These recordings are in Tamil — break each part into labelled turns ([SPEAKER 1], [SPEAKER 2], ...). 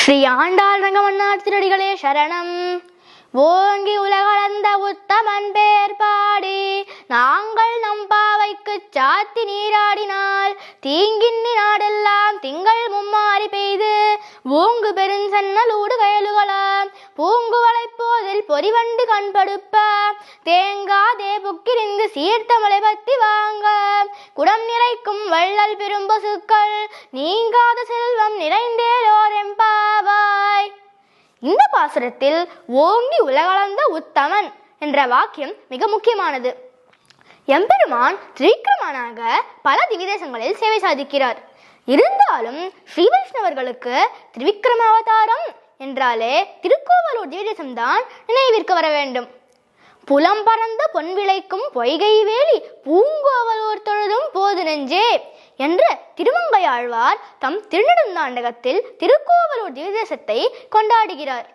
[SPEAKER 1] ஸ்ரீ ஆண்டாள் ரங்கமன்னார் திருடிகளே சரணம். ஓங்கி உலகளந்த உத்தமன் பேர் பாடி நாங்கள் நம் பாவைக்கு சாத்தி நீராடினால் தீங்கின்னி நாடெல்லாம் திங்கள் மும்மாறி பெய்து ஓங்கு பெருஞ்சன்னலூடு வயலுகளாம் பூங்குவளை போதில் பொறிவண்டு கண்படுப்ப தேங்காதே புக்கிரிந்து சீர்த்த மலை பத்தி வாங்க குடம் நிறைக்கும் வள்ளல் பெரும்பசுக்கள் நீங்காத செல்வம் நிறைந்தே இந்த பாசுரத்தில் ஓங்கி உலகளந்த உத்தமன் என்ற வாக்கியம் மிக முக்கியமானது. எம்பெருமான் திரிக்கிரமனாக பல திவிதேசங்களில் சேவை சாதிக்கிறார். இருந்தாலும் ஸ்ரீ வைஷ்ணவர்களுக்கு திரிவிக்ரம அவதாரம் என்றாலே திருக்கோவலூர் திவிதேசம்தான் நினைவிற்கு வர வேண்டும். புலம் பறந்த பொன் விளைக்கும் பொய்கை வேலி பூங்கோவலூர் தொழுதும் போது நெஞ்சே என்று திருமங்கையாழ்வார் தம் திருநெடுந்தாண்டகத்தில் திருக்கோவலூர் திவிதேசத்தை கொண்டாடுகிறார்.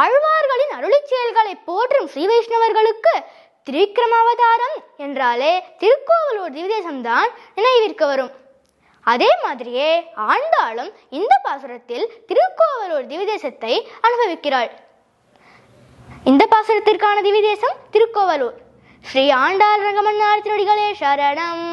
[SPEAKER 1] ஆழ்வார்களின் அருளி செயல்களை போற்றும் ஸ்ரீ வைஷ்ணவர்களுக்கு திரிக்கிரமாவதாரம் என்றாலே திருக்கோவலூர் திவிதேசம்தான் நினைவிற்கு வரும். அதே மாதிரியே ஆண்டாளும் இந்த பாசுரத்தில் திருக்கோவலூர் திவிதேசத்தை அனுபவிக்கிறாள். இந்த பாசுரத்திற்கான திவிதேசம் திருக்கோவலூர். ஸ்ரீ ஆண்டாள் ரங்கமன்னார் திருடிகளே சரணம்.